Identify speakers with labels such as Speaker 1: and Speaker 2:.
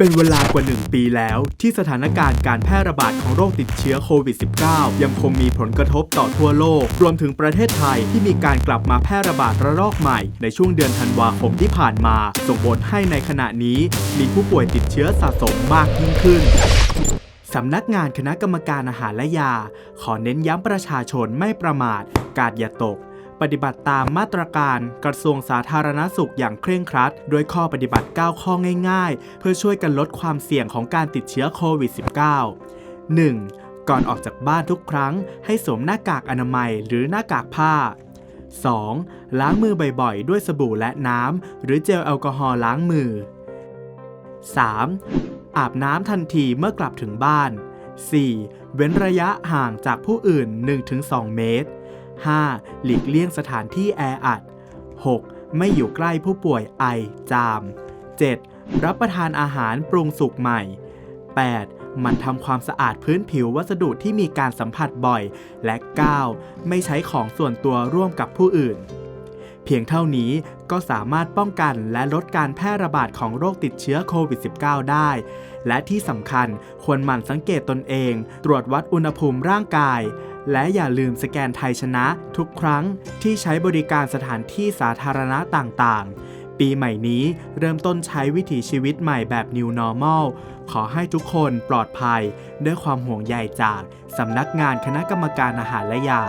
Speaker 1: เป็นเวลากว่า 1 ปีแล้วที่สถานการณ์การแพร่ระบาดของโรคติดเชื้อโควิด -19 ยังคงมีผลกระทบต่อทั่วโลก รวมถึงประเทศไทยที่มีการกลับมาแพร่ระบาดระลอกใหม่ในช่วงเดือนธันวาคมที่ผ่านมา ส่งผลให้ในขณะนี้มีผู้ป่วยติดเชื้อสะสมมากยิ่งขึ้นสำนักงานคณะกรรมการอาหารและยา ขอเน้นย้ำประชาชนไม่ประมาท กาดอย่าตก ปฏิบัติตามมาตรการกระทรวงสาธารณสุขอย่างเคร่งครัดด้วยข้อปฏิบัติ 9 ข้อง่าย ๆ เพื่อช่วยกันลดความเสี่ยงของการติดเชื้อโควิด -19 1. ก่อนออกจากบ้านทุกครั้ง ให้สวมหน้ากากอนามัยหรือหน้ากากผ้า 2. ล้างมือบ่อยๆ ด้วยสบู่และน้ำ หรือเจลแอลกอฮอล์ล้างมือ 3. อาบน้ำทันทีเมื่อกลับถึงบ้าน 4. เว้นระยะห่างจากผู้อื่น 1-2 เมตร 5. หลีกเลี่ยงสถานที่แออัด 6. ไม่อยู่ใกล้ผู้ป่วยไอจาม 7. รับประทานอาหารปรุงสุกใหม่ 8. หมันทำความสะอาดพื้นผิววัสดุที่มีการสัมผัสบ่อย และ 9. ไม่ใช้ของส่วนตัวร่วมกับผู้อื่น เพียงเท่านี้ก็สามารถป้องกันและลดการแพร่ระบาดของโรคติดเชื้อโควิด -19 ได้ และที่สำคัญควรหมั่นสังเกตตนเอง ตรวจวัดอุณหภูมิร่างกาย และอย่าลืมสแกนไทยชนะ ทุกครั้งที่ใช้บริการสถานที่สาธารณะต่างๆ ปีใหม่นี้เริ่มต้นใช้วิถีชีวิตใหม่แบบ New Normal ขอให้ทุกคนปลอดภัย ด้วยความห่วงใยจากสำนักงานคณะกรรมการอาหารและยา